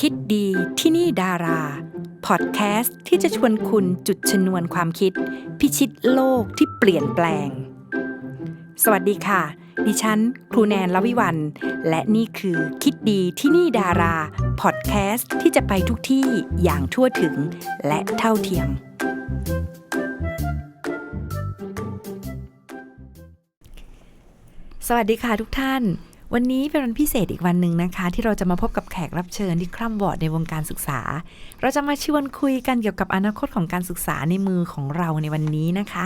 คิดดีที่นี่ดารา พอดแคสต์ที่จะชวนคุณจุดชนวนความคิด พิชิตโลกที่เปลี่ยนแปลง สวัสดีค่ะ ดิฉัน ครูแนนลวิวัน และนี่คือคิดดีที่นี่ดารา พอดแคสต์ที่จะไปทุกที่อย่างทั่วถึงและเท่าเทียม สวัสดีค่ะทุกท่าน วันนี้เป็นวันพิเศษอีกวันหนึ่งนะคะ ที่เราจะมาพบกับแขกรับเชิญที่คร่ำวอดในวงการศึกษา เราจะมาชวนคุยกันเกี่ยวกับอนาคตของการศึกษาในมือของเราในวันนี้นะคะ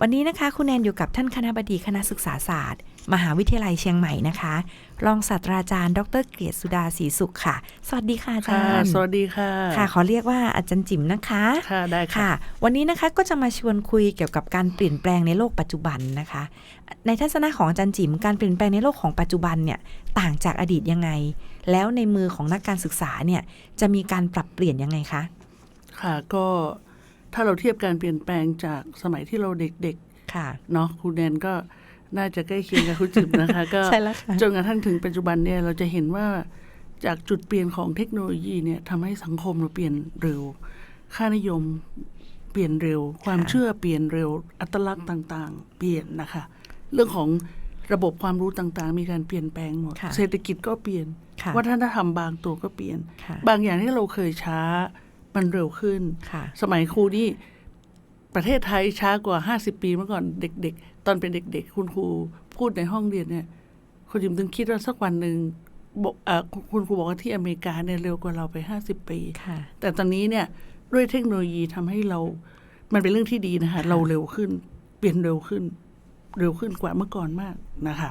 วันนี้นะคะคุณแนนอยู่กับท่านคณะบดีคณะศึกษาศาสตร์ มหาวิทยาลัยเชียงใหม่นะคะ รองศาสตราจารย์ ดรเกียรติสุดาศรีสุขค่ะ สวัสดีค่ะอาจาค่ะรย์สวัสดีค่ะ ค่ะ ขอเรียกว่าอาจารย์จิ๋มนะคะ ค่ะ ได้ค่ะค่ะ วันนี้นะคะก็จะมาชวนคุยเกี่ยวกับการเปลี่ยนแปลงในโลกปัจจุบันนะคะ ในทัศนะของอาจารย์จิ๋มการเปลี่ยนแปลงในโลกของปัจจุบันเนี่ยต่างจากอดีตยังไง แล้วในมือของนักการศึกษาเนี่ยจะมีการปรับเปลี่ยนยังไงคะ ค่ะ ก็ถ้าเราเทียบการเปลี่ยนแปลงจากสมัยที่เราเด็กค่ะๆเนาะคุณแนนก็ น่าจะใกล้เคียงกับคุณจิมนะคะ ก็ใช่แล้วค่ะจนกระทั่งถึงปัจจุบันเนี่ยเราจะเห็นว่าจากจุดเปลี่ยนของเทคโนโลยีเนี่ยทำให้สังคมเราเปลี่ยนเร็ว ค่านิยมเปลี่ยนเร็ว ความเชื่อเปลี่ยนเร็ว อัตลักษณ์ต่างๆ เปลี่ยนนะคะ เรื่องของระบบความรู้ต่างๆ มีการเปลี่ยนแปลงหมดค่ะเศรษฐกิจก็เปลี่ยนค่ะวัฒนธรรมบางตัวก็เปลี่ยนค่ะบางอย่างที่เราเคยช้ามันเร็วขึ้นค่ะสมัยครูนี่ประเทศไทยช้ากว่าห้าสิบปีเมื่อก่อนเด็ก ๆ ตอนเป็นเด็ก ๆ คุณครูพูดในห้องเรียนเนี่ยคุณจิมถึงคิดว่าสักวันหนึ่งบอกเอ่อคุณครูบอกว่าที่อเมริกาเนี่ยเร็วกว่าเราไปห้าสิบปีค่ะแต่ตอนนี้เนี่ยด้วยเทคโนโลยีทำให้เรา มันเป็นเรื่องที่ดีนะคะ เราเร็วขึ้น เปลี่ยนเร็วขึ้น เร็วขึ้นกว่าเมื่อก่อนมากนะคะ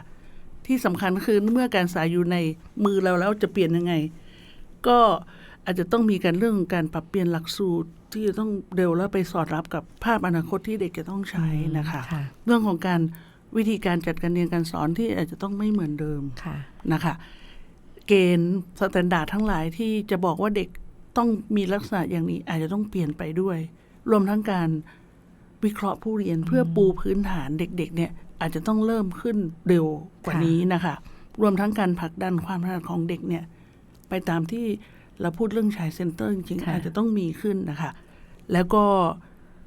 ที่สำคัญคือเมื่อการสายอยู่ในมือเราแล้วจะเปลี่ยนยังไง ก็อาจจะต้องมีการเรื่องของการปรับเปลี่ยนหลักสูตร ที่จะต้องเร็วแล้วไปสอดรับกับภาพอนาคตที่เด็กจะต้องใช้นะคะค่ะเรื่องของการวิธีการจัดการเรียนการสอนที่อาจจะต้องไม่เหมือนเดิมค่ะนะคะ เกณฑ์สแตนดาร์ดทั้งหลายที่จะบอกว่าเด็กต้องมีลักษณะอย่างนี้อาจจะต้องเปลี่ยนไปด้วย รวมทั้งการวิเคราะห์ผู้เรียนเพื่อปูพื้นฐานเด็ก ๆ เนี่ยอาจจะต้องเริ่มขึ้นเร็วกว่าค่ะนี้นะคะ รวมทั้งการผลักดันความถนัดของเด็กเนี่ย ไปตามที่ เราพูดเรื่องชายเซ็นเตอร์จริงๆค่ะอาจจะต้องมีขึ้นนะคะ แล้วก็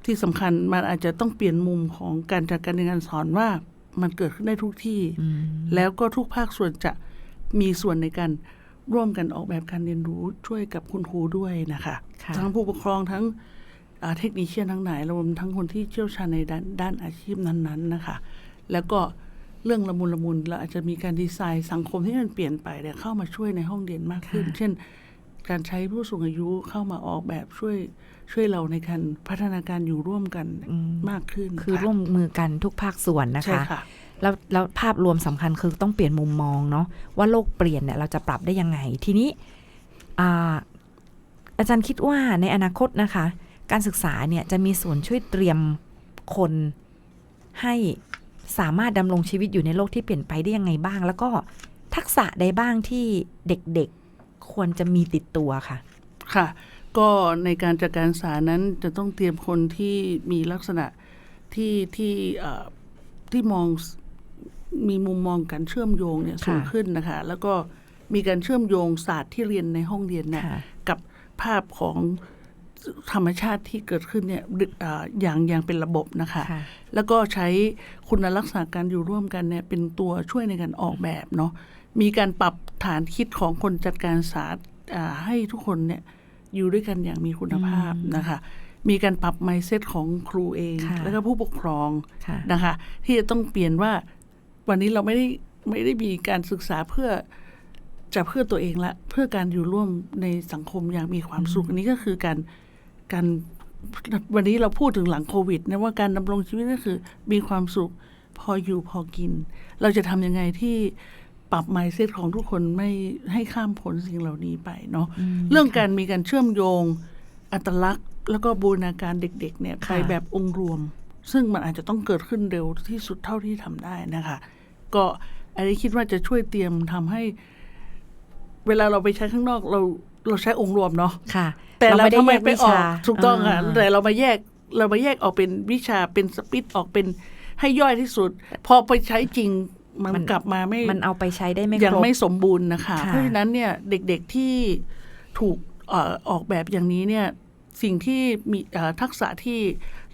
ที่สำคัญมันอาจจะต้องเปลี่ยนมุมของการจัดการเรียนการสอนว่ามันเกิดขึ้นได้ทุกที่อืมแล้วก็ทุกภาคส่วนจะมีส่วนในการร่วมกันออกแบบการเรียนรู้ช่วยกับคุณครูด้วยนะคะค่ะทั้งผู้ปกครองทั้งอ่าเทคนิคเชียนทั้งหลายรวมทั้งคนที่เชี่ยวชาญในด้านด้านอาชีพนั้นๆนะคะ แล้วก็เรื่องละมุนละมุนเราอาจจะมีการดีไซน์สังคมที่มันเปลี่ยนไปเนี่ยเข้ามาช่วยในห้องเรียนมากขึ้นค่ะเช่น การใช้ผู้สูงอายุเข้ามาออกแบบช่วยช่วยเราในการพัฒนาการอยู่ร่วมกันอืมมากขึ้น คือค่ะร่วมมือกันทุกภาคส่วนนะใช่คะค่ะแล้วแล้วภาพรวมสำคัญคือต้องเปลี่ยนมุมมองเนาะว่าโลกเปลี่ยนเนี่ยเราจะปรับได้ยังไง ทีนี้อ่าอาจารย์คิดว่าในอนาคตนะคะ การศึกษาเนี่ยจะมีส่วนช่วยเตรียมคนให้สามารถดำรงชีวิตอยู่ในโลกที่เปลี่ยนไปได้ยังไงบ้าง แล้วก็ทักษะใดบ้างที่เด็กๆ ควรจะมีติดตัวค่ะ ค่ะ ก็ในการจัดการสารนั้นจะต้องเตรียมคนที่มีลักษณะที่ที่เอ่อที่มองมีมุมมองการเชื่อมโยงเนี่ยค่ะสูงขึ้นนะคะ แล้วก็มีการเชื่อมโยงศาสตร์ที่เรียนในห้องเรียนเนี่ยค่ะกับภาพของธรรมชาติที่เกิดขึ้นเนี่ยเอ่ออย่างอย่างเป็นระบบนะคะค่ะแล้วก็ใช้คุณลักษณะการอยู่ร่วมกันเนี่ยเป็นตัวช่วยในการออกแบบเนาะ มีการปรับฐานคิดของคนจัดการศาสตร์อ่าให้ทุกคนเนี่ยอยู่ด้วยกันอย่างมีคุณภาพนะคะ มีการปรับไมเซ็ตของครูเองค่ะแล้วก็ผู้ปกครองค่ะนะคะ ที่จะต้องเปลี่ยนว่าวันนี้เราไม่ได้ไม่ได้มีการศึกษาเพื่อจะเพื่อตัวเองละ เพื่อการอยู่ร่วมในสังคมอย่างมีความสุขอันนี้ก็คือการการวันนี้เราพูดถึงหลังโควิดนะว่าการดำรงชีวิตก็คือมีความสุขพออยู่พอกิน เราจะทำยังไงที่ ปรับไมเซ็ตของทุกคนไม่ให้ข้ามพ้นสิ่งเหล่านี้ไปเนาะอืมเรื่องการมีการเชื่อมโยงอัตลักษณ์ แล้วก็บูรณาการเด็ก ๆ เนี่ยค่ะไปแบบองค์รวม ซึ่งมันอาจจะต้องเกิดขึ้นเร็วที่สุดเท่าที่ทำได้นะคะ ก็อันนี้คิดว่าจะช่วยเตรียมทำให้ เวลาเราไปใช้ข้างนอกเราเราใช้องค์รวมเนาะค่ะ แต่เราไม่ได้ทำไมแยกไปวิออชากถูกต้องค่ะาแต่เรามาแยกเรามาแยกออกเป็นวิชาเป็นสปิตออกเป็นให้ย่อยที่สุด พอไปใช้จริง มันมันกลับมาไม่มันเอาไปใช้ได้ไม่ยังครบไม่สมบูรณ์นะคะค่ะเพราะฉะนั้นเนี่ยเด็กๆที่ถูกเอ่อออกแบบอย่างนี้เนี่ยสิ่งที่มีเอ่อทักษะที่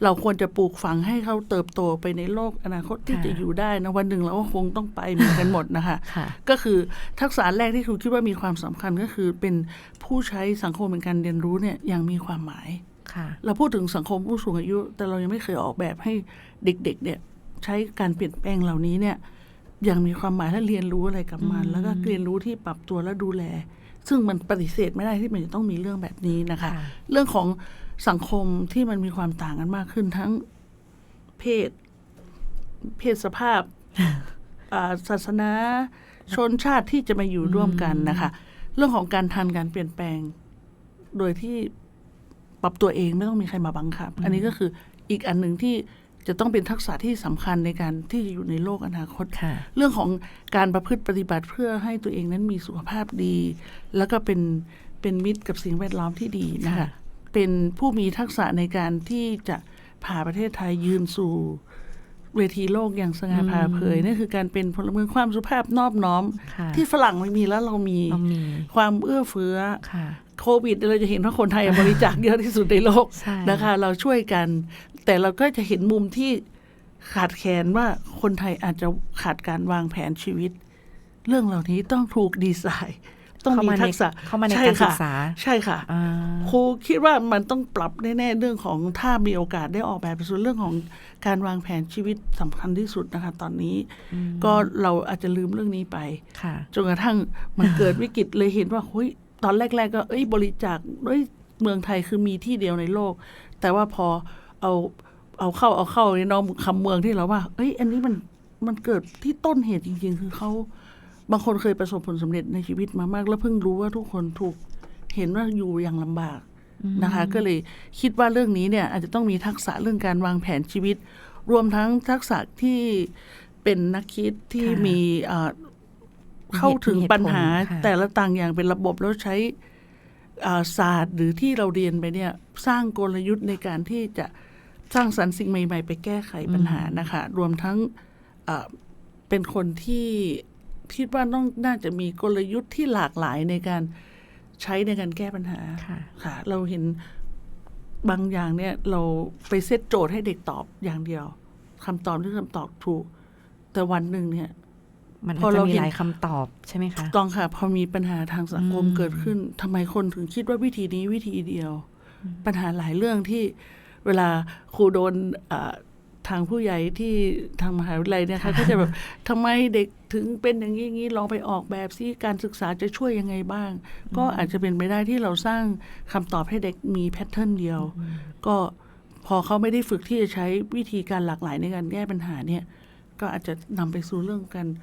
เราควรจะปลูกฝังให้เขาเติบโตไปในโลกอนาคตที่ค่ะจะอยู่ได้นะวันหนึ่งเราก็คงต้องไปเหมือนกันหมดนะคะค่ะก็คือทักษะแรกที่ครูคิดว่ามีความสำคัญก็คือเป็นผู้ใช้สังคมเป็นการเรียนรู้เนี่ยอย่างมีความหมายค่ะเราพูดถึงสังคมผู้สูงอายุ แต่เรายังไม่เคยออกแบบให้เด็ก ๆ เนี่ย ใช้การเปลี่ยนแปลงเหล่านี้เนี่ย อย่างมีความหมายและเรียนรู้อะไรกับมันอืมแล้วก็เรียนรู้ที่ปรับตัวและดูแล ซึ่งมันปฏิเสธไม่ได้ที่มันจะต้องมีเรื่องแบบนี้นะคะค่ะเรื่องของสังคมที่มันมีความต่างกันมากขึ้นทั้งเพศ เพศสภาพอ่าศาสนาชนชาติที่จะมาอยู่ร่วมกันนะคะ เรื่องของการทันการเปลี่ยนแปลง โดยที่ปรับตัวเองไม่ต้องมีใครมาบังคับ อันนี้ก็คืออีกอันหนึ่งที่ จะต้องเป็นทักษะที่สำคัญในการที่จะอยู่ในโลกอนาคตค่ะเรื่องของการประพฤติปฏิบัติเพื่อให้ตัวเองนั้นมีสุขภาพดี แล้วก็เป็นเป็นมิตรกับสิ่งแวดล้อมที่ดีนะคะค่ะเป็นผู้มีทักษะในการที่จะพาประเทศไทยยืนสู่เวทีโลกอย่างสง่าผ่าเผยนั่นคือการเป็นพลเมืองความสุภาพนอบน้อมค่ะที่ฝรั่งไม่มีแล้วเรามีเรามีความเอื้อเฟื้อค่ะ โควิดเราจะเห็นว่าคนไทยบริจาคเยอะที่สุดในโลกใช่นะคะ เราช่วยกัน แต่เราก็จะเห็นมุมที่ขาดแคลนว่าคนไทยอาจจะขาดการวางแผนชีวิต เรื่องเหล่านี้ต้องถูกดีไซน์ต้องเข้ามีมาในทักษะเข้ามาในช่การศึค่ะกษาใช่ค่ะอ่าครูคิดว่ามันต้องปรับแน่ๆเรื่องของถ้ามีโอกาสได้ออกแบบส่วนเรื่องของการวางแผนชีวิตสำคัญที่สุดนะคะ ตอนนี้ ก็เราอาจจะลืมเรื่องนี้ไปค่ะจนกระทั่งมันเกิดวิกฤตเลยเห็นว่าเฮ้ย ตอนแรก ๆ ก็เอ้ยบริจาคเอ้ยเมืองไทยคือมีที่เดียวในโลก แต่ว่าพอเอาเอาเข้าเอาเข้าในน้องคำเมืองที่เราว่า เอ้ย อันนี้มันมันเกิดที่ต้นเหตุจริง ๆ คือเขาบางคนเคยประสบผลสำเร็จในชีวิตมามาก แล้วเพิ่งรู้ว่าทุกคนถูกเห็นว่าอยู่อย่างลำบากนะคะ ก็เลยคิดว่าเรื่องนี้เนี่ย อาจจะต้องมีทักษะเรื่องการวางแผนชีวิต รวมทั้งทักษะที่เป็นนักคิดที่ค่ะมี เอ่อเข้าถึงปัญหามีเหตุผลค่ะแต่ละต่างอย่างเป็นระบบแล้วใช้อ่าศาสตร์หรือที่เราเรียนไปเนี่ย สร้างกลยุทธ์ในการที่จะสร้างสรรค์สิ่งใหม่ ๆ ไปแก้ไขปัญหานะคะ รวมทั้งอ่าเป็นคนที่คิดว่าต้องน่าจะมีกลยุทธ์ที่หลากหลายในการใช้ในการแก้ปัญหาค่ะค่ะ เราเห็นบางอย่างเนี่ย เราไปเซตโจทย์ให้เด็กตอบอย่างเดียวคำตอบที่คำตอบถูก แต่วันหนึ่งเนี่ย มันพออาจจะเรามีเห็นหลายคำตอบใช่ไหมคะต้องค่ะ พอมีปัญหาทางสังคมอืมเกิดขึ้นทำไมคนถึงคิดว่าวิธีนี้วิธีเดียว ปัญหาหลายเรื่องที่เวลาครูโดนอ่าทางผู้ใหญ่ที่ทางมหาวิทยาลัยเนี่ยค่ะก็จะแบบทำไมเด็กถึงเป็นอย่างนี้อย่างนี้ลองไปออกแบบซิการศึกษาจะช่วยยังไงบ้าง ก็อาจจะเป็นไปได้ที่เราสร้างคำตอบให้เด็กมีแพทเทิร์นเดียว ก็พอเขาไม่ได้ฝึกที่จะใช้วิธีการหลากหลายในการแก้ปัญหาเนี่ย ก็อาจจะนำไปสู่เรื่องการอ่า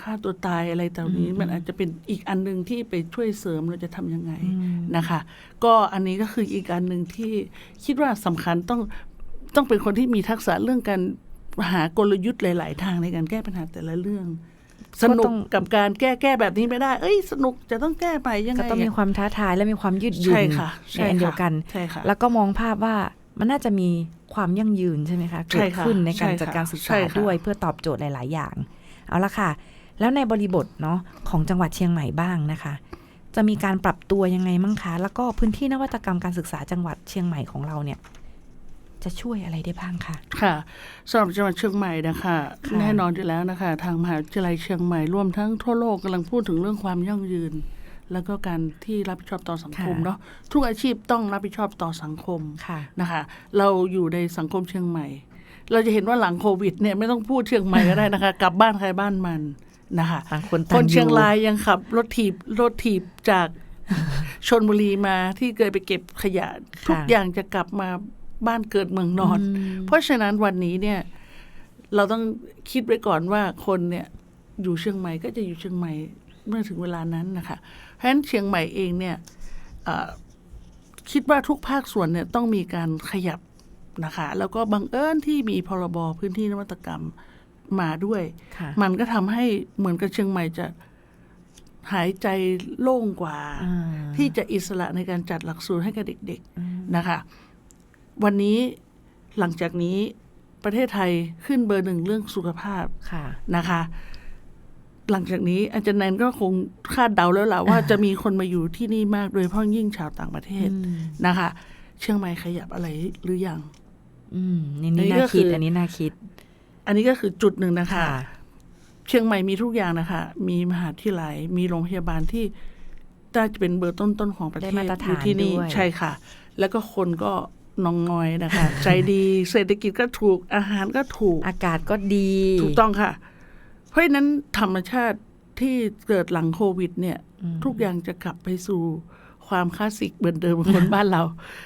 ฆ่าตัวตายอะไรต่างนี้มันอาจจะเป็นอีกอันหนึ่งที่ไปช่วยเสริมเราจะทำยังไงนะคะ ก็อันนี้ก็คืออีกอันหนึ่งที่คิดว่าสำคัญต้องต้องเป็นคนที่มีทักษะเรื่องการหากลยุทธ์หลาย ๆ ทางในการแก้ปัญหาแต่ละเรื่อง สนุก็กต้องกับการแก้แก้แบบนี้ไม่ได้ เอ้ย สนุกจะต้องแก้ไปยังก็ไงต้องมีความท้าทายและมีความยืดหยุ่นใช่ค่ะในใช่อันเดียวค่ะกันใช่ค่ะแล้วก็มองภาพว่ามันน่าจะมีความยั่งยืนใช่ไหมคะใช่เกิดค่ะขึ้นในการใช่ค่ะจัดการศึกใช่ษาค่ะด้วยเพื่อตอบโจทย์หลาย ๆ อย่าง เอาละค่ะ แล้วในบริบทเนาะของจังหวัดเชียงใหม่บ้างนะคะ จะมีการปรับตัวยังไงมั่งคะ แล้วก็พื้นที่นวัตกรรมการศึกษาจังหวัดเชียงใหม่ของเราเนี่ยจะช่วยอะไรได้บ้างคะค่ะสำหรับจังหวัดเชียงใหม่นะคะค่ะแน่นอนอยู่แล้วนะคะ ทางมหาวิทยาลัยเชียงใหม่รวมทั้งทั่วโลกกำลังพูดถึงเรื่องความยั่งยืน แล้วก็การที่รับผิดชอบต่อสังคมเนาะทุกอาชีพต้องรับผิดชอบต่อสังคมค่ะนะคะ เราอยู่ในสังคมเชียงใหม่ เราจะเห็นว่าหลังโควิดเนี่ยไม่ต้องพูดเชียงใหม่ก็ได้นะคะ กลับบ้านใครบ้านมันนะคะต่างคนคต่างนอเชียงรายยังขับรถถีบรถถีบจากชนบุรีมาที่เคยไปเก็บขยะ ทุกอย่างจะกลับมาบ้านเกิดเมืองนอนมเพราะฉะนั้นวันนี้เนี่ย เราต้องคิดไว้ก่อนว่าคนเนี่ยอยู่เชียงใหม่ก็จะอยู่เชียงใหม่เมื่อถึงเวลานั้นนะคะเพราะฉะนั้นเชียงใหม่เองเนี่ยเอ่อคิดว่าทุกภาคส่วนเนี่ยต้องมีการขยับ นะคะ แล้วก็บังเอิญที่มีพรบพื้นที่นวัตกรรมมาด้วยค่ะมันก็ทำให้เหมือนกับเชียงใหม่จะหายใจโล่งกว่าอ่า ที่จะอิสระในการจัดหลักสูตรให้กับเด็ก ๆนะคะ วันนี้หลังจากนี้ประเทศไทยขึ้นเบอร์หนึ่งเรื่องสุขภาพค่ะนะคะ หลังจากนี้อาจารย์แนนก็คงคาดเดาแล้วล่ะว่าจะมีคนมาอยู่ที่นี่มากโดยเฉพาะยิ่งชาวต่างประเทศอืมนะคะ เชียงใหม่ขยับอะไรหรือยัง อืมนี่อันนี้นี่น่าก็คืคิดออัอันนี้น่าคิด อันนี้ก็คือจุดหนึ่งนะคะค่ะเชียงใหม่มีทุกอย่างนะคะ มีมหาวิทยาลัยมีโรงพยาบาลที่น่าจะเป็นเบอร์ต้นๆของประเทได้ศมาตรฐานอยู่ที่นี่ด้วยใช่ค่ะ แล้วก็คนก็น้องน้อยนะคะ ใจดีเศรษฐกิจก็ถูกอาหารก็ถูก อากาศก็ดี ถูกต้องค่ะ เพราะฉะนั้นธรรมชาติที่เกิดหลังโควิด เนี่ยอืมทุกอย่างจะกลับไปสู่ ความคลาสสิกเหมือนเดิมของคนบ้านเรา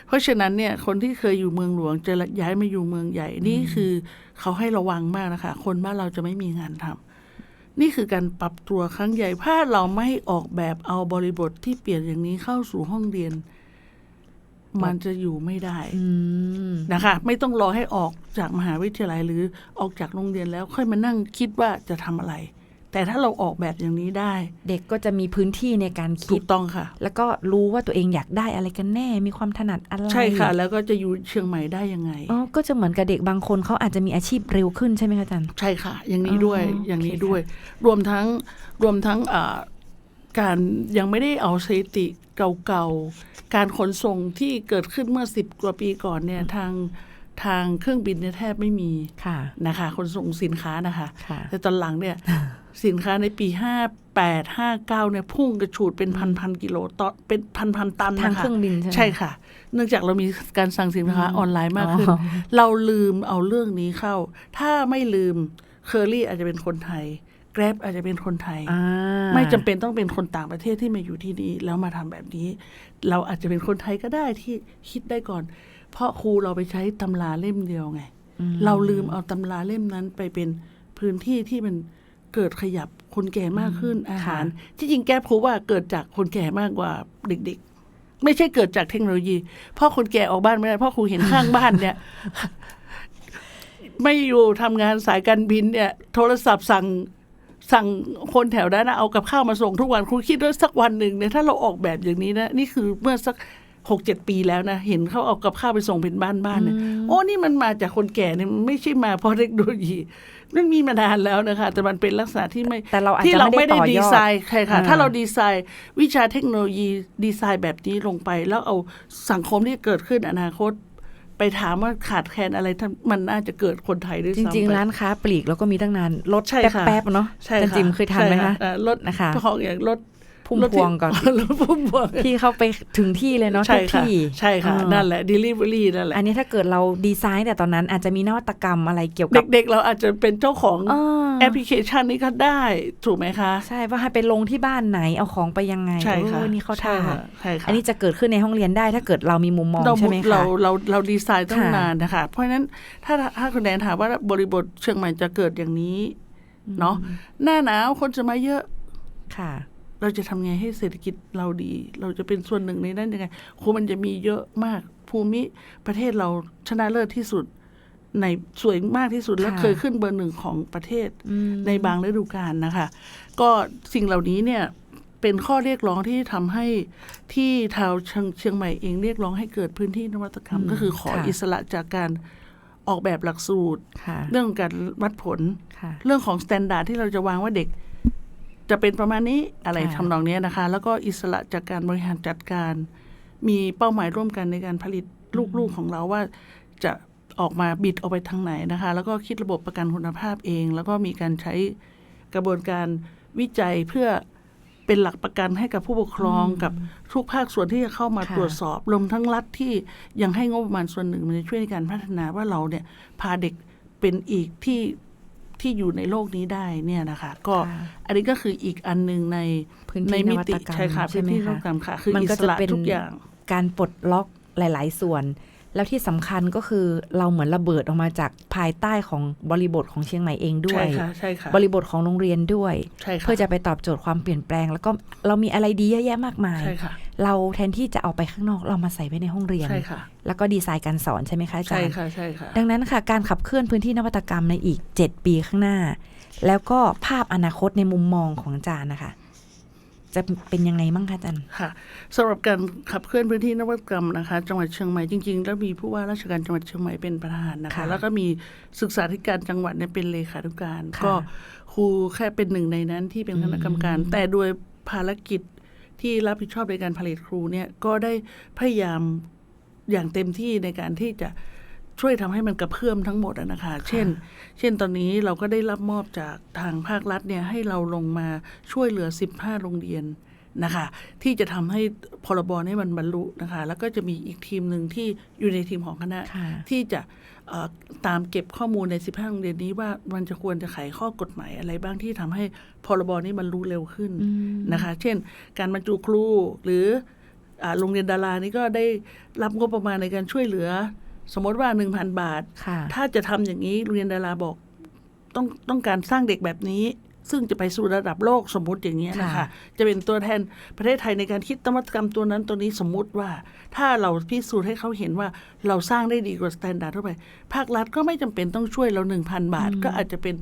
เพราะฉะนั้นเนี่ยคนที่เคยอยู่เมืองหลวงจะย้ายมาอยู่เมืองใหญ่นี่คือเขาให้ระวังมากนะคะ คนบ้านเราจะไม่มีงานทำนี่คือการปรับตัวครั้งใหญ่ถ้าเราไม่ออกแบบเอาบริบทที่เปลี่ยนอย่างนี้เข้าสู่ห้องเรียน มันจะอยู่ไม่ได้อืมนะคะ ไม่ต้องรอให้ออกจากมหาวิทยาลัยหรือออกจากโรงเรียนแล้วค่อยมานั่งคิดว่าจะทำอะไร แต่ถ้าเราออกแบบอย่างนี้ได้ เด็กก็จะมีพื้นที่ในการถูคิดกต้องค่ะ แล้วก็รู้ว่าตัวเองอยากได้อะไรกันแน่ มีความถนัดอะไรใช่ค่ะ แล้วก็จะอยู่เชียงใหม่ได้ยังไงอ๋อก็จะเหมือนกับเด็กบางคนเขาอาจจะมีอาชีพเร็วขึ้นใช่ไหมคะอาจารย์ใช่ค่ะ อย่างนี้ด้วยอ๋อออย่างนี้โอเคค่ะด้วย รวมทั้งรวมทั้งอ่าการยังไม่ได้เอาสถิติเก่าๆ การขนส่งที่เกิดขึ้นเมื่อสิบกว่าปีก่อนเนี่ยทางทางเครื่องบินเนี่ยแทบไม่มีค่ะนะคะขนส่งสินค้านะคะค่ะแต่ตอนหลังเนี่ย สินค้าในปีห้าแปดห้าเก้าเนี่ยพุ่งกระฉูดเป็นพันพันกิโลต่อเป็นพันพันตันทางนะคะเครื่องบินใช่ไหมใช่ค่ะ เนื่องจากเรามีการสั่งสินค้าออนไลน์มากขึ้นอ๋อเราลืมเอาเรื่องนี้เข้า ถ้าไม่ลืมเคอรี่อาจจะเป็นคนไทยแกร็บอาจจะเป็นคนไทยอ่าไม่จำเป็นต้องเป็นคนต่างประเทศที่มาอยู่ที่นี่แล้วมาทำแบบนี้ เราอาจจะเป็นคนไทยก็ได้ที่คิดได้ก่อน เพราะครูเราไปใช้ตำราเล่มเดียวไงอืมเราลืมเอาตำราเล่มนั้นไปเป็นพื้นที่ที่มัน เกิดขยับคนแก่มากขึ้นอาหาร ที่จริงแก้พบว่าเกิดจากคนแก่มากกว่าเด็กๆ ไม่ใช่เกิดจากเทคโนโลยีเพ่อคนแก่ออกบ้านไม่ได้เพ่อครูเห็นข้างบ้านเนี่ย ไม่อยู่ทำงานสายการบินเนี่ย โทรศัพท์สั่งสั่งคนแถวนั้นนะเอากับข้าวมาส่งทุกวันครูคิดว่าสักวันหนึ่งเนี่ยถ้าเราออกแบบอย่างนี้นะนี่คือเมื่อสักหกเจ็ดปีแล้วนะ เห็นเขาเอากับข้าวไปส่งเป็นบ้านบ้านๆเนี่ยโอ้นี่มันมาจากคนแก่เนี่ยมันไม่ใช่มาเพราะเทคโนโลยี มันมีมานานแล้วนะคะ แต่มันเป็นลักษณะที่ไม่แต่เราอาจที่จะเราไม่ไม่ได้ได้ต่อดียอไซดน์ใครค่ะอ่าถ้าเราดีไซน์วิชาเทคโนโลยีดีไซน์แบบนี้ลงไป แล้วเอาสังคมที่เกิดขึ้นอนาคตไปถามว่าขาดแคลนอะไรท่านมันน่าจะเกิดคนไทยด้วยจซ้ำริงไปๆร้านค้าปลีกแล้วก็มีตั้งนานรถใช่ค่ะแป๊บๆเนาะใช่อาจารย์ค่ะจิมเคยทานไหมใช่คะอ่ารถนะคะของอย่างรถ พุ่มรถพวงก่อนรถพุ่มพวงที่เข้าไปถึงที่เลยเนาะทุใช่กค่ะที่ใช่ค่ะเออนั่นแหละ delivery นั่นแหละ อันนี้ถ้าเกิดเราดีไซน์แต่ตอนนั้นอาจจะมีนวัตกรรมอะไรเกี่ยวกับ เด็ก ๆ เราอาจจะเป็นเจ้าของเออแอปพลิเคชันนี้ก็ได้ ถูกไหมคะ ใช่ว่าให้ไปลงที่บ้านไหนเอาของไปยังไงใช่ค่ะโอ้ยนี่เขาใช่ท่าค่ะใช่ค่ะอันนี้จะเกิดขึ้นในห้องเรียนได้ถ้าเกิดเรามีมุมมองเราใช่ไหมเราคะเราเราดีไซน์ตั้งค่ะนานนะคะเพราะฉะนั้นถ้าถ้าคุณแนนถามว่าบริบทเชียงใหม่จะเกิดอย่างนี้เนาะหน้าหนาวคนจะมาเยอะค่ะ เราจะทำไงให้เศรษฐกิจเราดี เราจะเป็นส่วนหนึ่งในนั้นยังไงโคมันจะมีเยอะมากภูมิประเทศเราชนะเลิศที่สุด ในสวยมากที่สุด และค่ะ เคยขึ้นเบอร์หนึ่งของประเทศ อืม ในบางฤดูกาลนะคะ ก็สิ่งเหล่านี้เนี่ยเป็นข้อเรียกร้องที่ทำให้ที่ทาวเชียงเชียงใหม่เองเรียกร้องให้เกิดพื้นที่นวัตกรรม อืมก็คือขอค่ะ อิสระจากการออกแบบหลักสูตร ค่ะเรื่องของการวัดผล ค่ะ เรื่องของสแตนดาร์ดที่เราจะวางว่าเด็ก จะเป็นประมาณนี้อะไรค่ะทำนองเนี้ยนะคะ แล้วก็อิสระจากการบริหารจัดการ มีเป้าหมายร่วมกันในการผลิตลูกๆของเราว่าจะออกมาบิดออกไปทางไหนนะคะ แล้วก็คิดระบบประกันคุณภาพเอง แล้วก็มีการใช้กระบวนการวิจัยเพื่อเป็นหลักประกันให้กับผู้ปกครองกับทุกภาคส่วนที่จะเข้ามาค่ะตรวจสอบรวมทั้งรัฐที่ยังให้งบประมาณส่วนหนึ่งมันจะช่วยในการพัฒนาว่าเราเนี่ยพาเด็กเป็นอีกที่ ที่อยู่ในโลกนี้ได้เนี่ยนะคะก็ค่ะอันนี้ก็คืออีกอันหนึ่งในพื้นในที่นมิวัติตกรรมใช่ค่ะใช่พื้นไหมที่นวัคะตกรรมค่ะ คือมันอิก็สจะระเป็นทุกอย่างการปลดล็อกหลาย ๆ ส่วน แล้วที่สำคัญก็คือเราเหมือนระเบิดออกมาจากภายใต้ของบริบทของเชียงใหม่เองด้วใช่ยค่ะใช่ค่ะบริบทของโรงเรียนด้วยใช่ค่ะเพื่อจะไปตอบโจทย์ความเปลี่ยนแปลง แล้วก็เรามีอะไรดีเยอะแยะมากมายใช่ค่ะเราแทนที่จะเอาไปข้างนอกเรามาใส่ไว้ในห้องเรียนใช่ค่ะแล้วก็ดีไซน์การสอนใช่ไหมคะอาจาใช่รย์ค่ะใช่ค่ะดังนั้นค่ะ การขับเคลื่อนพื้นที่นวัตกรรมในอีก 7 ปีข้างหน้า แล้วก็ภาพอนาคตในมุมมองของอาจารย์นะคะ จะเป็นยังไงบ้างคะอาจารย์ค่ะสำหรับการขับเคลื่อนพื้นที่นวัตกรรมนะคะ จังหวัดเชียงใหม่จริงๆแล้วมีผู้ว่าราชการจังหวัดเชียงใหม่เป็นประธานนะคะค่ะแล้วก็มีศึกษาธิการจังหวัดเนี่ยเป็นเลขาธิการค่ะก็ครูแค่เป็นหนึ่งในนั้นที่เป็นคณะกรรมการ แต่โดยภารกิจที่รับผิดชอบในการผลิตครูเนี่ยก็ได้พยายามอย่างเต็มที่ในการที่จะ ช่วยทำให้มันกระเพื่อมทั้งหมดอะนะคะ เช่น เช่นตอนนี้เราก็ได้รับมอบจากทางภาครัฐเนี่ยให้เราลงมาช่วยเหลือ 15 โรงเรียนนะคะที่จะทำให้พรบนี้มันบรรลุนะคะแล้วก็จะมีอีกทีมหนึ่งที่อยู่ในทีมของคณะค่ะที่จะเอ่อตามเก็บข้อมูลใน 15โรงเรียนนี้ว่ามันจะควรจะไขข้อกฎหมายอะไรบ้างที่ทำให้พรบนี้บรรลุเร็วขึ้นอืมนะคะ เช่น การบรรจุครูหรืออ่าโรงเรียนดารานี่ก็ได้รับงบประมาณในการช่วยเหลือ สมมติว่า1,000บาทค่ะถ้าจะทำอย่างนี้โรงเรียนดาราบอกต้องต้องการสร้างเด็กแบบนี้ ซึ่งจะไปสู่ระดับโลกสมมติอย่างเงี้ยนะคะค่ะจะเป็นตัวแทนประเทศไทยในการคิดนวัตกรรมตัวนั้นตัวนี้สมมุติว่า ถ้าเราพิสูจน์ให้เขาเห็นว่าเราสร้างได้ดีกว่าสแตนดาร์ดทั่วไป ภาครัฐก็ไม่จำเป็นต้องช่วยเราหนึ่งพันบาท ก็อาจจะเป็น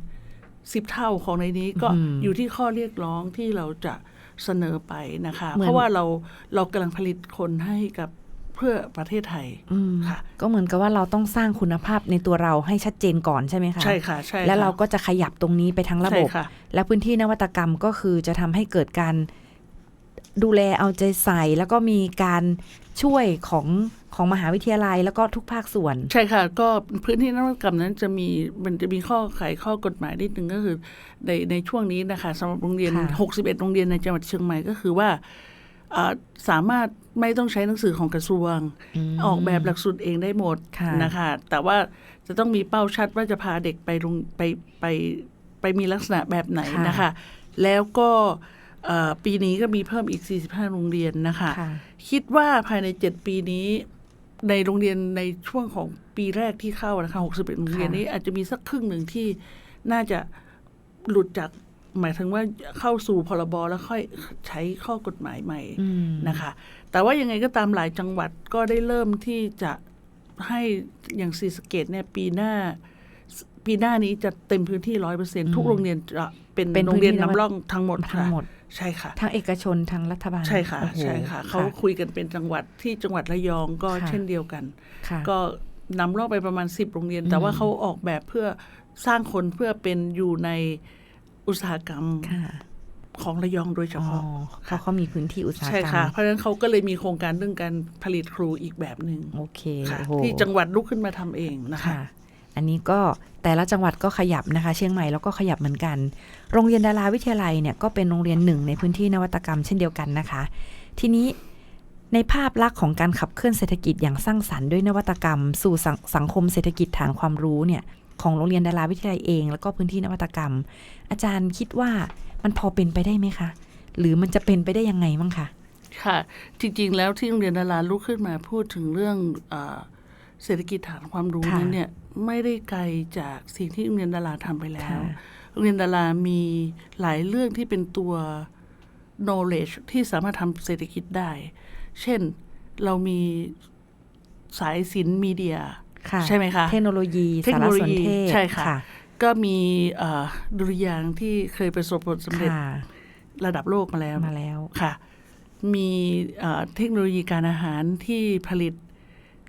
สิบเท่าของในนี้ก็อืมอยู่ที่ข้อเรียกร้องที่เราจะเสนอไปนะคะเหมือนเพราะว่าเราเรากำลังผลิตคนให้กับ เพื่อประเทศไทยอืมค่ะ ก็เหมือนกับว่าเราต้องสร้างคุณภาพในตัวเราให้ชัดเจนก่อนใช่ไหมคะใช่ค่ะใช่แล้วค่ะเราก็จะขยับตรงนี้ไปทั้งระบบใช่ค่ะและพื้นที่นวัตกรรมก็คือจะทำให้เกิดการดูแลเอาใจใส่ แล้วก็มีการช่วยของของมหาวิทยาลัยแล้วก็ทุกภาคส่วน ใช่ค่ะ ก็พื้นที่นวัตกรรมนั้นจะมีมันจะมีข้อไขข้อกฎหมายนิดนึงก็คือในในช่วงนี้นะคะสำหรับโรงเรียนค่ะ61 โรงเรียนในจังหวัดเชียงใหม่ก็คือว่าอ่า สามารถไม่ต้องใช้หนังสือของกระทรวงมออกแบบหลักสูตรเองได้หมดค่ะนะคะ แต่ว่าจะต้องมีเป้าชัดว่าจะพาเด็กไปโรงไปไปไปมีลักษณะแบบไหนนะคะ แล้วก็เอ่อปีนี้ก็มีเพิ่มอีก 45 โรงเรียนนะคะค่ะคิดว่าภายในเจ็ดปีนี้ในโรงเรียนในช่วงของปีแรกที่เข้านะคะหกสิบเอ็ดโรงเรียนนี้อาจจะมีสักครึ่งหนึ่งที่น่าจะหลุดจาก หมายถึงว่าเข้าสู่พรบแล้วค่อยใช้ข้อกฎหมายใหม่อืมนะคะ แต่ว่ายังไงก็ตามหลายจังหวัดก็ได้เริ่มที่จะให้อย่างศรีสะเกดเนี่ยปีหน้า ปีหน้านี้จะเต็มพื้นที่ร้อยเปอร์เซ็นทุกโรงเรียนจะเป็นเป็นโรงเรียนพื้นที่นำร่องทั้งหมดทั้งค่ะหมดใช่ค่ะทั้งเอกชนทั้งรัฐบาลใช่ค่ะโอ้โหใช่ค่ะ เขาคุยกันเป็นจังหวัดที่จังหวัดระยองก็ค่ะเช่นเดียวกันค่ะก็นำรอบไปประมาณสิบโรงเรียนอืมแต่ว่าเขาออกแบบเพื่อสร้างคนเพื่อเป็นอยู่ใน อุตสาหกรรมค่ะของระยองโดยเฉอ๋อพาะเพราะเขามีพื้นที่อุตสาหใช่กรรค่ะมเพราะฉะนั้นเขาก็เลยมีโครงการเรื่องการผลิตครูอีกแบบหนึ่งโอเคค่ะโอ้โหที่จังหวัดลุกขึ้นมาทำเองนะคะค่ะอันนี้ก็แต่ละจังหวัดก็ขยับนะคะ เชียงใหม่แล้วก็ขยับเหมือนกัน โรงเรียนดาราวิทยาลัยเนี่ยก็เป็นโรงเรียนหนึ่งในพื้นที่นวัตกรรมเช่นเดียวกันนะคะ ทีนี้ในภาพลักษณ์ของการขับเคลื่อนเศรษฐกิจอย่างสร้างสรรค์ด้วยนวัตกรรม สู่สังสังคมเศรษฐกิจฐานความรู้เนี่ย ของโรงเรียนดาราวิทยาลัยเอง แล้วก็พื้นที่นวัตกรรม อาจารย์คิดว่ามันพอเป็นไปได้ไหมคะ หรือมันจะเป็นไปได้ยังไงบ้างคะค่ะ จริงๆ แล้วที่โรงเรียนดาราลุกขึ้นมาพูดถึงเรื่องอาเศรษฐกิจฐานความรู้ค่ะนั้นเนี่ยไม่ได้ไกลจากสิ่งที่โรงเรียนดาราทำไปแล้วค่ะโรงเรียนดารามีหลายเรื่องที่เป็นตัว knowledge ที่สามารถทำเศรษฐกิจได้ เช่นเรามีสายศิลป์มีเดียค่ะ ใช่ไหมคะ เทคโนโลยีเทคสารโนโลสนยีเทศใช่ค่ะ ก็มีเอ่อดุริยางค์ที่เคยประสบผลสำเร็จค่ะระดับโลกมาแล้วมาแล้วค่ะ มีเอ่อเทคโนโลยีการอาหารที่ผลิต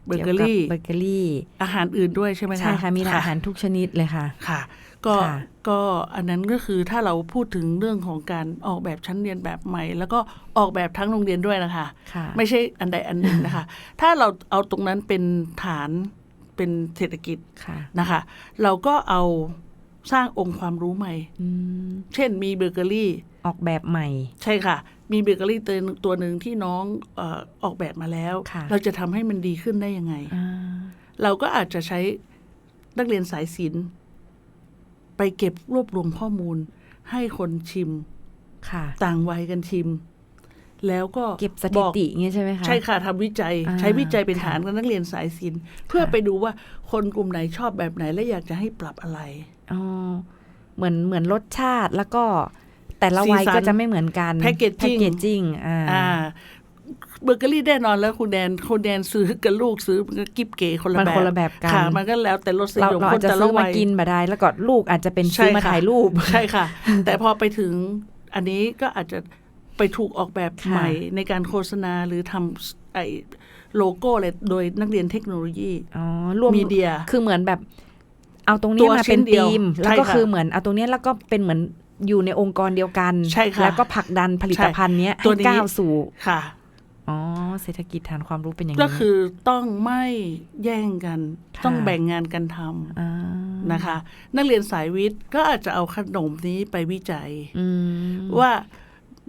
เบเกอรี่เบเกอรี่ อาหารอื่นด้วยใช่ไหมคะใช่ค่ะ มีอาหารทุกชนิดเลยค่ะค่ะก็ค่ะก็อันนั้นก็คือถ้าเราพูดถึงเรื่องของการออกแบบชั้นเรียนแบบใหม่ แล้วก็ออกแบบทั้งโรงเรียนด้วยนะคะค่ะไม่ใช่อันใดอันหนึ่งนะคะ ถ้าเราเอาตรงนั้นเป็นฐาน เป็นเศรษฐกิจค่ะนะคะ เราก็เอาสร้างองค์ความรู้ใหม่อืมเช่นมีเบเกอรี่ออกแบบใหม่ ใช่ค่ะ มีเบเกอรี่ตัวหนึ่งตัวหนึ่งที่น้องเออออกแบบมาแล้วค่ะเราจะทำให้มันดีขึ้นได้ยังไงอ่าเราก็อาจจะใช้นักเรียนสายศิลป์ไปเก็บรวบรวมข้อมูล ให้คนชิมค่ะต่างวัยกันชิม แล้วก็เก็บสถิติอย่างเงี้ยใช่ไหมคะ ใช่ค่ะทำวิจัยอ่าใช้วิจัยเป็นค่ะฐานกับนักเรียนสายศิลป์เพื่อค่ะไปดูว่าคนกลุ่มไหนชอบแบบไหนและอยากจะให้ปรับอะไรอ๋อเหมือนเหมือนรสชาติแล้วก็แต่ละวัยสีสันก็จะไม่เหมือนกัน Packaging แพคเกจจิ้งอ่าอ่าเบเกอรี่แน่นอนแล้วคุณแดนคุณแดนซื้อกับลูกซื้อมันก็กิบเก๋คนละมันแบบคนละแบบกันค่ะมันก็แล้วแต่รสนิเรายมเราคอานจจะแต่ซื้ละอมาวัยกินมาได้ แล้วก็ลูกอาจจะเป็นใช่ซื้อมาค่ะถ่ายรูปใช่ค่ะ แต่พอไปถึงอันนี้ก็อาจจะ ไปถูกออกแบบค่ะใหม่ในการโฆษณาหรือทำไอ้โลโก้อะไรโดยนักเรียนเทคโนโลยีอ๋อรวมมีเดีย คือเหมือนแบบ เอาตรงนี้ตัวมาชิ้เป็นนเดียวธีม แล้วใช่ก็ค่ะคือเหมือนเอาตรงเนี้ยแล้วก็เป็นเหมือนอยู่ในองค์กรเดียวกันใช่ค่ะแล้วก็ผลักดันผลิตภัณฑ์เนี้ยตัวให้นี้ก้าวสู่ค่ะอ๋อเศรษฐกิจฐานความรู้เป็นอย่างก็นี้คือต้องไม่แย่งกันค่ะต้องแบ่งงานกันทำอ่านะคะ นักเรียนสายวิทย์ก็อาจจะเอาขนมนี้ไปวิจัยอืมว่า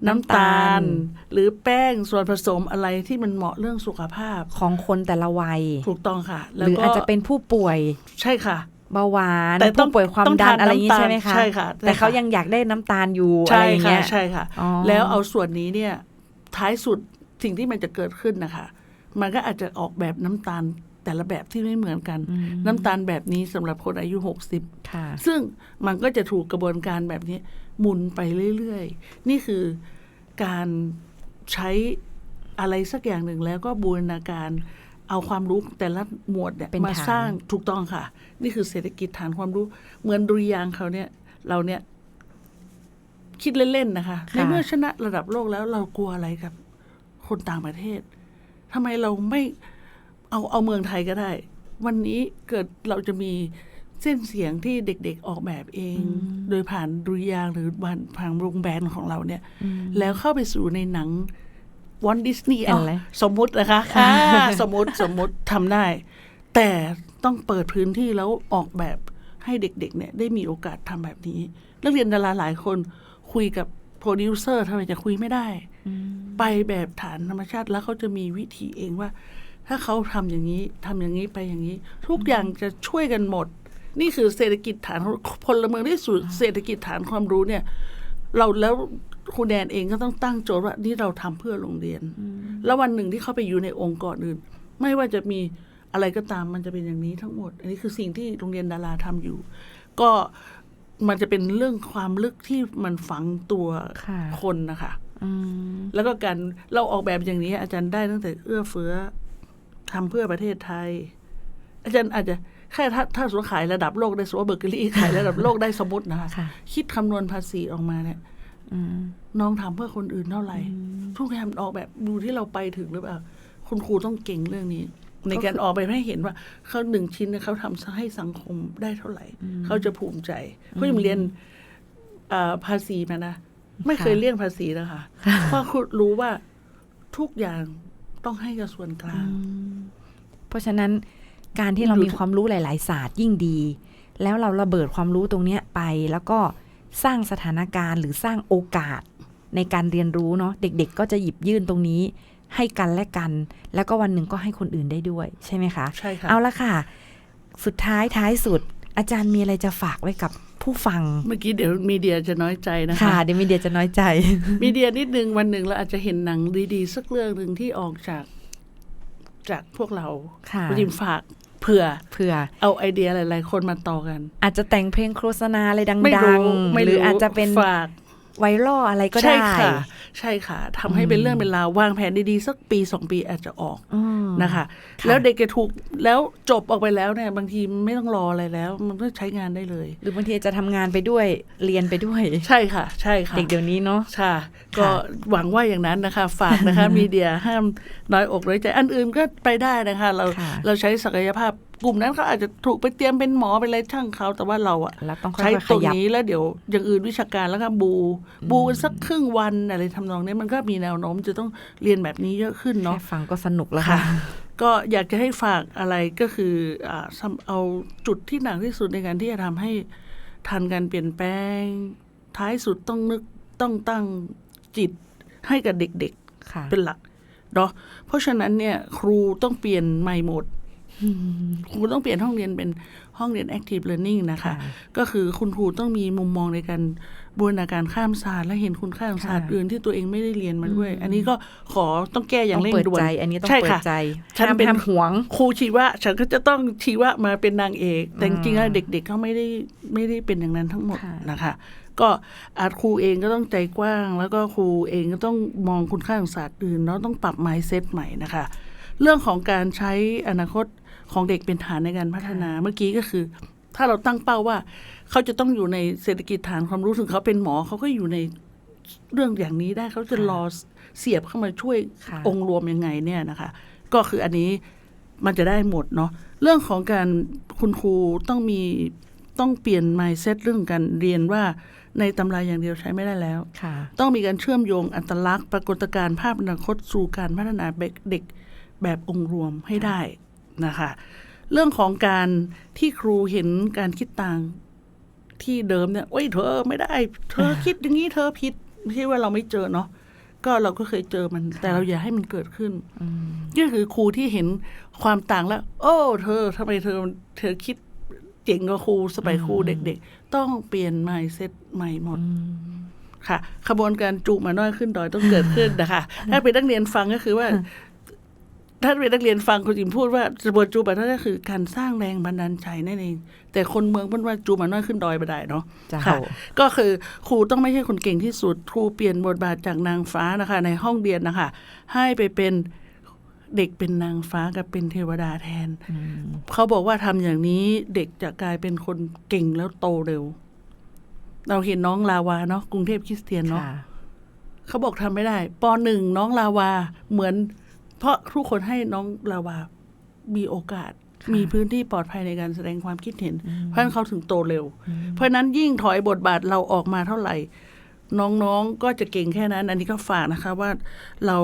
น้ำตาลน้ำตาล หรือแป้งส่วนผสมอะไรที่มันเหมาะเรื่องสุขภาพของคนแต่ละวัย ถูกต้องค่ะหแล้วรือก็อาจจะเป็นผู้ป่วยใช่ค่ะเบาหวานแต่ต้องผู้ป่วยความต้องดันทานอะไรอย่างนี้น้ำตาลใช่ไหมคะใช่ค่ะ แต่เขาใช่ค่ะยังอยากได้น้ำตาลอยู่อะใช่ไรอย่างค่ะเงี้ยใช่ค่ะอ๋อแล้วเอาส่วนนี้เนี่ยท้ายสุดสิ่งที่มันจะเกิดขึ้นนะคะ มันก็อาจจะออกแบบน้ำตาลแต่ละแบบที่ไม่เหมือนกันอืมน้ำตาลแบบนี้สำหรับคนอายุหกสิบค่ะซึ่งมันก็จะถูกกระบวนการแบบนี้ หมุนไปเรื่อยๆ นี่คือการใช้อะไรสักอย่างหนึ่งแล้วก็บูรณาการเอาความรู้แต่ละหมวดเนี่ยเป็นมาฐานสร้างถูกต้องค่ะ นี่คือเศรษฐกิจฐานความรู้ เหมือนดุริยางค์เขาเนี่ย เราเนี่ยคิดเล่น ๆ นะคะ ในเมื่อชนะระดับโลกแล้วเรากลัวอะไรกับ คนต่างประเทศทำไมเราไม่เอาเอาเมืองไทยก็ได้ วันนี้เกิดเราจะมี เส้นเสียงที่เด็กๆออกแบบเอง โดยผ่านดุริยางค์หรือผ่านผ่านโรงแบรนด์ของเราเนี่ย แล้วเข้าไปสู่ในหนังวอนดิสนีย์อะไรสมมุตินะคะอ่าสมมติสมมติทำได้ แต่ต้องเปิดพื้นที่แล้วออกแบบให้เด็กๆเนี่ยได้มีโอกาสทำแบบนี้นักเรียนดาราหลายคนคุยกับโปรดิวเซอร์ทำไมจะคุยไม่ได้ ไปแบบฐานธรรมชาติแล้วเขาจะมีวิธีเองว่า ถ้าเขาทำอย่างนี้ทำอย่างนี้ไปอย่างนี้ ทุกอย่างจะช่วยกันหมด นี่คือเศรษฐกิจฐานพลเมืองที่สุดเศรษฐกิจฐานความรู้เนี่ย เราแล้วครูแดนเองก็ต้องตั้งโจทย์ว่านี่เราทำเพื่อโรงเรียน แล้ววันหนึ่งที่เขาไปอยู่ในองค์กรอื่น ไม่ว่าจะมีอะไรก็ตามมันจะเป็นอย่างนี้ทั้งหมด อันนี้คือสิ่งที่โรงเรียนดาราทำอยู่ ก็มันจะเป็นเรื่องความลึกที่มันฝังตัวค่ะคนนะคะอืมแล้วก็การเราออกแบบอย่างนี้ อาจารย์ได้ตั้งแต่เอื้อเฟื้อทำเพื่อประเทศไทย อาจารย์อาจจะ แค่ถ้าถ้าสมมติขายระดับโลกได้สมมติว่าเบอร์เกอรี่ขายระดับโลกได้สมมตินะคะค่ะคิดคำนวณภาษีออกมาเนี่ยอืมน้องทำเพื่อคนอื่นเท่าไหร่ทุกอย่างมันออกแบบดูที่เราไปถึงหรือเปล่าคุณครูต้องเก่งเรื่องนี้ ในการออกแบบให้เห็นว่าเขาหนึ่งชิ้นเนี่ยเขาทำให้สังคมได้เท่าไหร่ เขาจะภูมิใจเขายังเรียนเอ่อภาษีมานะไม่เคยค่ะเลี่ยงภาษีนะคะเพราะคุณรู้ว่าทุกอย่างต้องให้กับส่วนกลาง เพราะฉะนั้น การที่เราดูมีความรู้หลาย ๆ ศาสตร์ยิ่งดี แล้วเราระเบิดความรู้ตรงเนี้ยไปแล้วก็สร้างสถานการณ์ หรือสร้างโอกาสในการเรียนรู้เนาะเด็ก ๆ ก็จะหยิบยื่นตรงนี้ให้กันและกัน แล้วก็วันหนึ่งก็ให้คนอื่นได้ด้วย ใช่ไหมคะใช่ค่ะเอาละค่ะ สุดท้ายท้ายสุด อาจารย์มีอะไรจะฝากไว้กับผู้ฟัง เมื่อกี้เดี๋ยวมีเดียจะน้อยใจนะคะค่ะเดี๋ยวมีเดียจะน้อยใจ มีเดียนิดนึงวันหนึ่งเราอาจจะเห็นหนังดีๆ สักเรื่องหนึ่งที่ออกจากจากพวกเราค่ะคุณจิมฝาก เผื่อเผื่อ เอาไอเดียหลาย ๆ คนมาต่อกัน อาจจะแต่งเพลงโฆษณาอะไรดัไม่รู้งๆไม่หรือรู้อาจจะเป็นฝาก ไวรัลอะไรก็ใช่ได้ค่ะ ใช่ค่ะทำให้เป็นเรื่องเป็นราววางแผนดีๆ สักปีสองปีอาจจะออกอืมนะคะค่ะแล้วเด็กจะถูกแล้วจบออกไปแล้วเนี่ย บางทีไม่ต้องรออะไรแล้ว มันก็ใช้งานได้เลย หรือบางทีจะทำงานไปด้วยเรียนไปด้วย ใช่ค่ะ ใช่ค่ะเด็กเดี๋ยวนี้เนาะค่ะ ก็หวังว่าอย่างนั้นนะคะ ฝากนะคะมีเดียห้ามน้อยอกน้อยใจอันอื่นก็ไปได้นะคะ เราค่ะเราใช้ศักยภาพ กลุ่มนั้นเขาอาจจะถูกไปเตรียมเป็นหมอเป็นอะไรช่างเขาแต่ว่าเราอะแล้วต้องค่ใช้อยๆขตรงยับนี้แล้วเดี๋ยวอย่างอื่นวิชาการแล้วก็บู บูกันสักครึ่งวันอะไรทำนองนี้มันก็มีแนวโน้มจะต้องเรียนแบบนี้เยอะขึ้นแค่เนาะฟังก็สนุกแล้วค่ะ ก็อยากจะให้ฝากอะไรก็คืออ่าสำเอาจุดที่หนักที่สุดในการที่จะทำให้ทันการเปลี่ยนแปลง ท้ายสุดต้องนึกต้องตั้งจิตให้กับเด็กค่ะๆเป็นหลักเนาะเพราะฉะนั้นเนี่ยครูต้องเปลี่ยนใหม่หมด ครูต้องเปลี่ยนห้องเรียนเป็นห้องเรียน active learning นะคะค่ะก็คือคุณครูต้องมีมุมมองในการบูรณาการข้ามศาสตร์และเห็นคุณค่าของศาสตร์ค่ะอื่นที่ตัวเองไม่ได้เรียนมาด้วย อันนี้ก็ขอต้องแก้อย่างต้องเร่งเปิดด่วนใจอันนี้ต้องใช่เปิดค่ะใจฉันห้ามเป็นห้ามหวงครูชีวะฉันก็จะต้องชีวะมาเป็นนางเอก แต่จริงๆแล้วอืมเด็กๆเขาไม่ได้ไม่ได้เป็นอย่างนั้นทั้งหมดค่ะนะคะก็อาจครูเองก็ต้องใจกว้าง แล้วก็ครูเองก็ต้องมองคุณค่าของศาสตร์อื่นแล้วต้องปรับ mindset ใหม่นะคะ เรื่องของการใช้อนาคตของเด็กเป็นฐานในการพัฒนาเมื่อกี้ก็คือ ถ้าเราตั้งเป้าว่า เขาจะต้องอยู่ในเศรษฐกิจฐานความรู้ถึงเขาเป็นหมอเขาก็อยู่ในเรื่องอย่างนี้ได้เขาจะค่ะรอเสียบเข้ามาช่วยค่ะองค์รวมยังไงเนี่ยนะคะ ก็คืออันนี้มันจะได้หมดเนาะเรื่องของการคุณครูต้องมีต้องเปลี่ยน mindset เรื่องการเรียนว่าในตำราอย่างเดียวใช้ไม่ได้แล้วค่ะต้องมีการเชื่อมโยงอัตลักษณ์ ปรากฏการณ์ภาพอนาคตสู่การพัฒนาเด็ก แบบองค์รวมให้ได้นะคะ เรื่องของการที่ครูเห็นการคิดต่างที่เดิมเนี่ยโอ้ยเธอไม่ได้ เธอคิดอย่างนี้เธอผิดไม่ใช่ว่าเราไม่เจอเนาะก็เราก็เคยเจอมัน แต่เราอย่าให้มันเกิดขึ้นอืมนี่คือครูที่เห็นความต่างแล้ว โอ้ เธอทำไมเธอ เธอคิดเจ๋งกว่าครูสมัยครูเด็ก ๆ ต้องเปลี่ยน mindset ใหม่หมดอืมค่ะ ขบวนการจูมาน้อยขึ้นดอยต้องเกิดขึ้นนะคะ ถ้าเป็นนักเรียนฟังก็คือว่า ถ้าเป็นนักเรียนฟังคุณจิมพูดว่ากระบวนจูมาน้อยก็คือการสร้างแรงบันดาลใจนั่นเอง แต่คนเมืองเพิ่นว่าจูมาน้อยขึ้นดอยไปได้เนาะเจ้าค่ะ ก็คือครูต้องไม่ใช่คนเก่งที่สุดครูเปลี่ยนบทบาทจากนางฟ้านะคะ ในห้องเรียนนะคะ ให้ไปเป็นเด็กเป็นนางฟ้ากับเป็นเทวดาแทนอืมเขาบอกว่าทำอย่างนี้เด็กจะกลายเป็นคนเก่งแล้วโตเร็ว เราเห็นน้องลาวาเนาะกรุงเทพคริสเตียนเนาะค่ะเขาบอกทำไม่ได้ปหนึ่งน้องลาวาเหมือน เพราะทุกคนให้น้องลาวามีโอกาสค่ะมีพื้นที่ปลอดภัยในการแสดงความคิดเห็นอืมเพราะฉะนั้นเขาถึงโตเร็วอืมเพราะฉะนั้นยิ่งถอยบทบาทเราออกมาเท่าไหร่ น้องๆก็จะเก่งแค่นั้น อันนี้ก็ฝากนะคะว่าเรา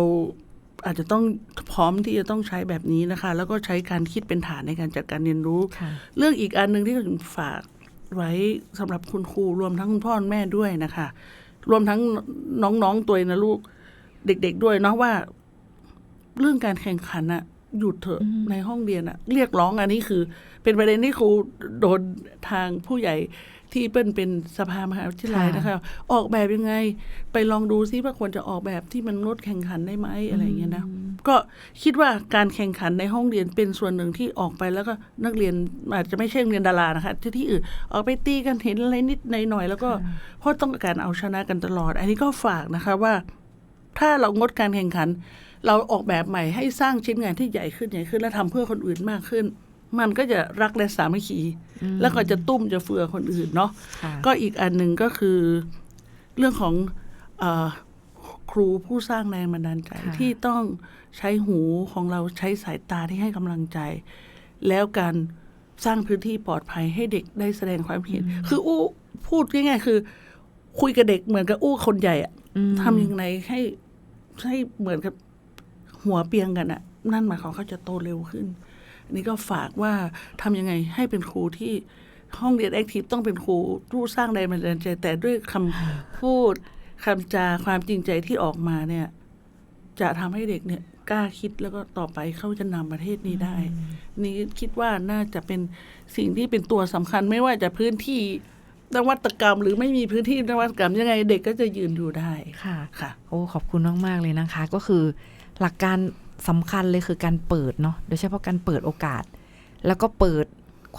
อาจจะต้องพร้อมที่จะต้องใช้แบบนี้นะคะ แล้วก็ใช้การคิดเป็นฐานในการจัดการเรียนรู้ค่ะเรื่องอีกอันหนึ่งที่ผมฝากไว้สำหรับคุณครูรวมทั้งคุณพ่อคุณแม่ด้วยนะคะ รวมทั้งน้องๆตัวเองนะลูกเด็ก ๆ ด้วยเนาะว่า เรื่องการแข่งขันอะหยุดเถอะอืมในห้องเรียนอะเรียกร้องอันนี้คือ เป็นประเด็นที่ครูโดนทางผู้ใหญ่ที่เปิ้นเป็นสภามหาวิทยาลัยนะคะ ออกแบบยังไง ไปลองดูซิว่าควรจะออกแบบที่มันลดแข่งขันได้ไหมอะไรอย่างเงี้ยนะก็คิดว่าการแข่งขันในห้องเรียนเป็นส่วนหนึ่งที่ออกไปแล้วก็นักเรียนอาจจะไม่ใช่โรงเรียนดารานะคะที่ที่อื่นออกไปตีกันเห็นอะไรนิดหน่อยๆแล้วก็เพราะต้องการเอาชนะกันตลอด อันนี้ก็ฝากนะคะว่า ถ้าเรางดการแข่งขัน เราออกแบบใหม่ให้สร้างชิ้นงานที่ใหญ่ขึ้นใหญ่ขึ้น และทำเพื่อคนอื่นมากขึ้น มันก็จะรักและสามัคคี แล้วก็จะตุ้มจะเฟือคนอื่นเนาะค่ะก็อีกอันหนึ่งก็คือ เรื่องของเออครูผู้สร้างแรงบันดาลใจค่ะที่ต้องใช้หูของเราใช้สายตาที่ให้กำลังใจ แล้วการสร้างพื้นที่ปลอดภัยให้เด็กได้แสดงความเห็น คืออู้พูดง่ายๆคือ คุยกับเด็กเหมือนกับอู้คนใหญ่อะอืมทำยังไงให้ให้เหมือนกับ หัวเปียงกันอะนั่นหมายความเขาจะโตเร็วขึ้น อันนี้ก็ฝากว่าทำยังไงให้เป็นครูที่ห้องเรียนแอคทีฟต้องเป็นครูผู้สร้างแรงบันดาลใจแต่ด้วยคำพูดคำจาความจริงใจที่ออกมาเนี่ย จะทำให้เด็กเนี่ยกล้าคิดแล้วก็ต่อไปเขาจะนำประเทศนี้ได้ นี่คิดว่าน่าจะเป็นสิ่งที่เป็นตัวสำคัญไม่ว่าจะพื้นที่นวัตกรรม หรือไม่มีพื้นที่นวัตกรรมยังไงเด็กก็จะยืนอยู่ได้ค่ะค่ะ โอ้ขอบคุณมากๆเลยนะคะ ก็คือ หลักการสำคัญเลยคือการเปิดเนาะโดยเฉพาะการเปิดโอกาส แล้วก็เปิด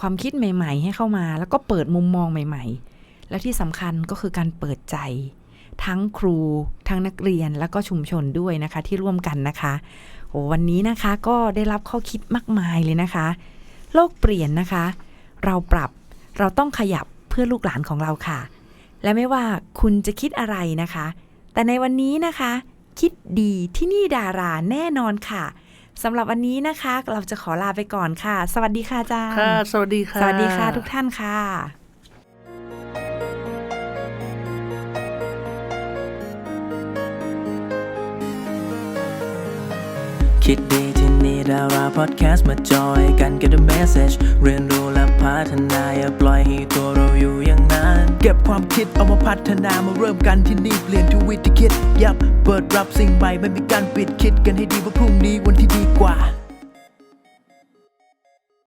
ความคิดใหม่ ๆ ให้เข้ามา แล้วก็เปิดมุมมองใหม่ ๆ และที่สำคัญก็คือการเปิดใจ ทั้งครู ทั้งนักเรียนแล้วก็ชุมชนด้วยนะคะ ที่ร่วมกันนะคะโอ้วันนี้นะคะก็ได้รับข้อคิดมากมายเลยนะคะ โลกเปลี่ยนนะคะ เราปรับเราต้องขยับเพื่อลูกหลานของเราค่ะ และไม่ว่าคุณจะคิดอะไรนะคะ แต่ในวันนี้นะคะ คิดดีที่นี่ดาราแน่นอนค่ะสำหรับวันนี้นะคะ เราจะขอลาไปก่อนค่ะ สวัสดีค่ะอาจารย์ค่ะ สวัสดีค่ะ สวัสดีค่ะทุกท่านค่ะ คิดดีที่ นี่ดาราพอดแคสต์มาจอยกันกับ The Message เรียนรู้และพัฒนาอย่าปล่อยให้ตัวเราอยู่อย่างนั้น เก็บความคิดเอามาพัฒนามาเริ่มกันที่นี่เปลี่ยนทวิตที่คิด ยับเปิดรับสิ่งใหม่ไม่มีการปิดคิดกันให้ดีว่าพรุ่งนี้วันที่ดีกว่า